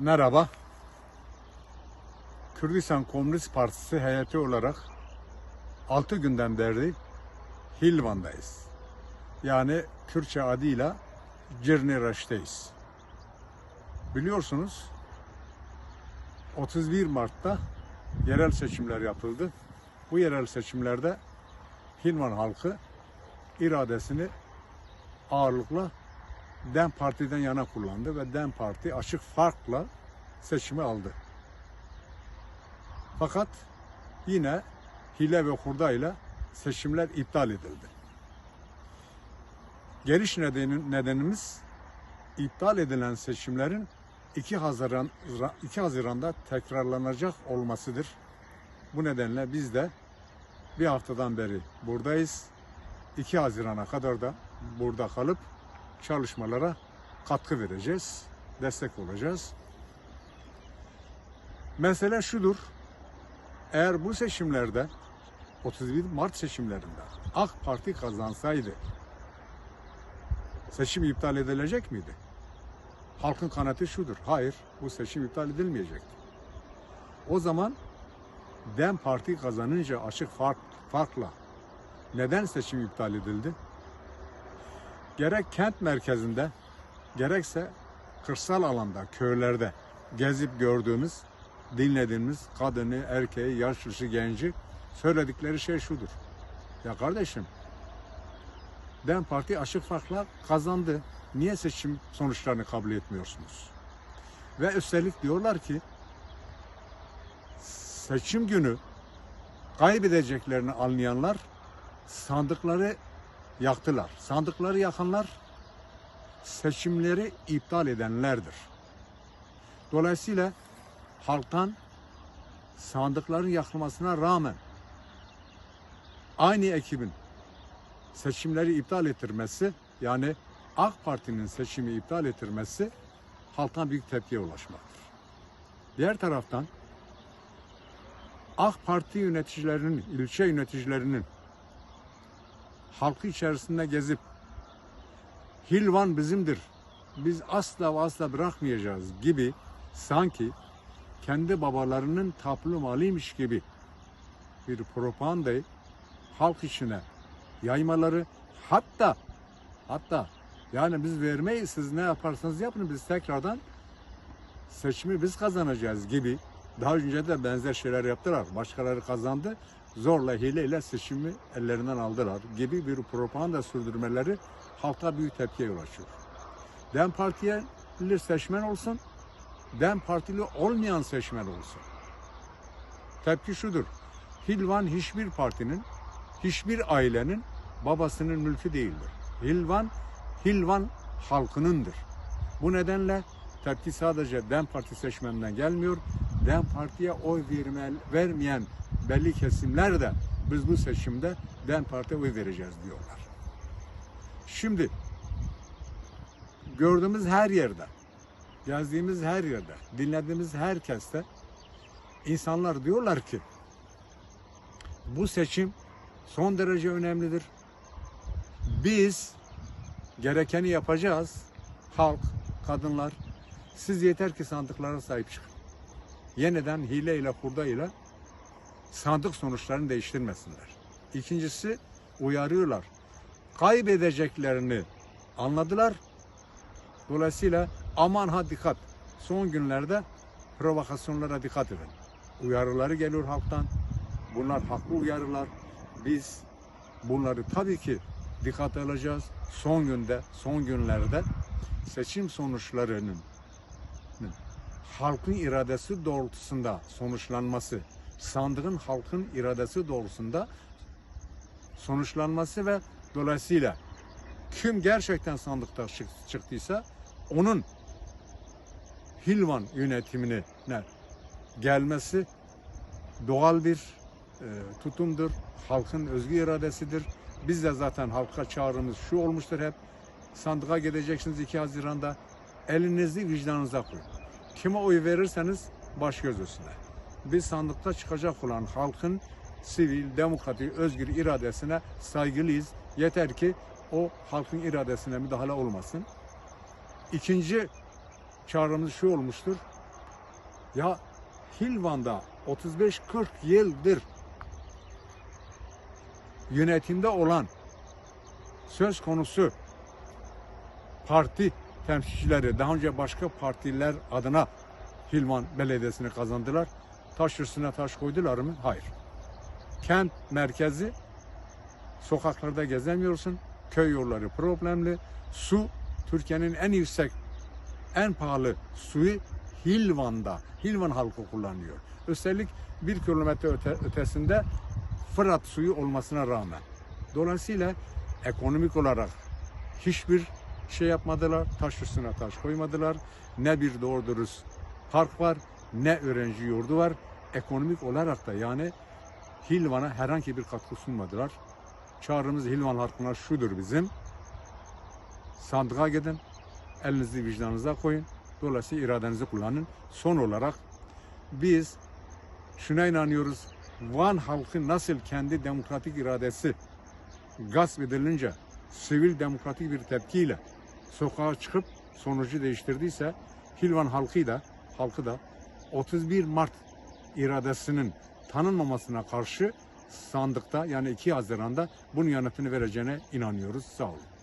Merhaba. Kürdistan Komünist Partisi heyeti olarak 6 günden beri Hilvan'dayız. Yani Kürtçe adıyla Cirniraş'tayız. Biliyorsunuz 31 Mart'ta yerel seçimler yapıldı. Bu yerel seçimlerde Hilvan halkı iradesini ağırlıkla DEM Parti'den yana kullandı ve DEM Parti açık farkla seçimi aldı. Fakat yine hile ve hurdayla seçimler iptal edildi. Geliş nedeni, nedenimiz iptal edilen seçimlerin 2 Haziran 2 Haziran'da tekrarlanacak olmasıdır. Bu nedenle biz de bir haftadan beri buradayız. 2 Haziran'a kadar da burada kalıp çalışmalara katkı vereceğiz, destek olacağız. Mesele şudur. Eğer bu seçimlerde 31 Mart seçimlerinde AK Parti kazansaydı seçim iptal edilecek miydi? Halkın kanatı şudur. Hayır, bu seçim iptal edilmeyecekti. O zaman DEM Parti kazanınca açık fark, farkla neden seçim iptal edildi? Gerek kent merkezinde gerekse kırsal alanda, köylerde gezip gördüğümüz, dinlediğimiz kadını, erkeği, yaşlısı, genci söyledikleri şey şudur. Ya kardeşim, DEM Parti açık farkla kazandı. Niye seçim sonuçlarını kabul etmiyorsunuz? Ve üstelik diyorlar ki seçim günü kaybedeceklerini anlayanlar sandıkları yaktılar. Sandıkları yakanlar seçimleri iptal edenlerdir. Dolayısıyla halktan sandıkların yakılmasına rağmen aynı ekibin seçimleri iptal ettirmesi yani AK Parti'nin seçimi iptal ettirmesi halktan büyük tepkiye ulaşmaktır. Diğer taraftan AK Parti yöneticilerinin, ilçe yöneticilerinin halkı içerisinde gezip Hilvan bizimdir. Biz asla ve asla bırakmayacağız gibi sanki kendi babalarının tapulu malıymış gibi bir propagandayı halk içine yaymaları hatta hatta yani biz vermeyiz siz ne yaparsanız yapın biz tekrardan seçimi biz kazanacağız gibi daha önce de benzer şeyler yaptılar. Başkaları kazandı zorla hileyle seçimi ellerinden aldılar gibi bir propaganda sürdürmeleri halka büyük tepkiye yol açıyor. DEM Parti'ye seçmen olsun, DEM Partili olmayan seçmen olsun. Tepki şudur. Hilvan hiçbir partinin, hiçbir ailenin babasının mülkü değildir. Hilvan, Hilvan halkınındır. Bu nedenle tepki sadece DEM Parti seçmeninden gelmiyor. DEM Parti'ye oy verme, vermeyen belli kesimler de biz bu seçimde DEM Parti'ye oy vereceğiz diyorlar. Şimdi gördüğümüz her yerde, gezdiğimiz her yerde, dinlediğimiz herkeste insanlar diyorlar ki bu seçim son derece önemlidir. Biz gerekeni yapacağız. Halk, kadınlar siz yeter ki sandıklara sahip çıkın. Yeniden hileyle, hurdayla sandık sonuçlarını değiştirmesinler. İkincisi uyarıyorlar. Kaybedeceklerini anladılar. Dolayısıyla aman ha dikkat. Son günlerde provokasyonlara dikkat edin. Uyarıları geliyor halktan. Bunlar haklı uyarılar. Biz bunları tabii ki dikkate alacağız. Son günde, son günlerde seçim sonuçlarının halkın iradesi doğrultusunda sonuçlanması, sandığın halkın iradesi doğrultusunda sonuçlanması ve dolayısıyla kim gerçekten sandıkta çık- çıktıysa onun Hilvan yönetimine gelmesi doğal bir e, tutumdur. Halkın özgü iradesidir. Biz de zaten halka çağrımız şu olmuştur hep. Sandığa gideceksiniz 2 Haziran'da. Elinizi vicdanınıza koyun. Kime oy verirseniz baş göz üstüne. Biz sandıkta çıkacak olan halkın sivil, demokratik, özgür iradesine saygılıyız. Yeter ki o halkın iradesine müdahale olmasın. İkinci çağrımız şu olmuştur. Ya Hilvan'da 35-40 yıldır yönetimde olan söz konusu parti temsilcileri daha önce başka partiler adına Hilvan Belediyesi'ni kazandılar. Taş üstüne taş koydular mı? Hayır. Kent merkezi sokaklarda gezemiyorsun. Köy yolları problemli. Su Türkiye'nin en yüksek en pahalı suyu Hilvan'da. Hilvan halkı kullanıyor. Üstelik bir kilometre öte, ötesinde Fırat suyu olmasına rağmen. Dolayısıyla ekonomik olarak hiçbir şey yapmadılar. Taş üstüne taş koymadılar. Ne bir doğru dürüst park var, ne öğrenci yurdu var. Ekonomik olarak da yani Hilvan'a herhangi bir katkı sunmadılar. Çağrımız Hilvan halkına şudur bizim. Sandığa gidin, elinizi vicdanınıza koyun. Dolayısıyla iradenizi kullanın. Son olarak biz şuna inanıyoruz. Van halkı nasıl kendi demokratik iradesi gasp edilince sivil demokratik bir tepkiyle sokağa çıkıp sonucu değiştirdiyse Hilvan halkı da halkı da 31 Mart iradesinin tanınmamasına karşı sandıkta yani 2 Haziran'da bunun yanıtını vereceğine inanıyoruz. Sağ olun.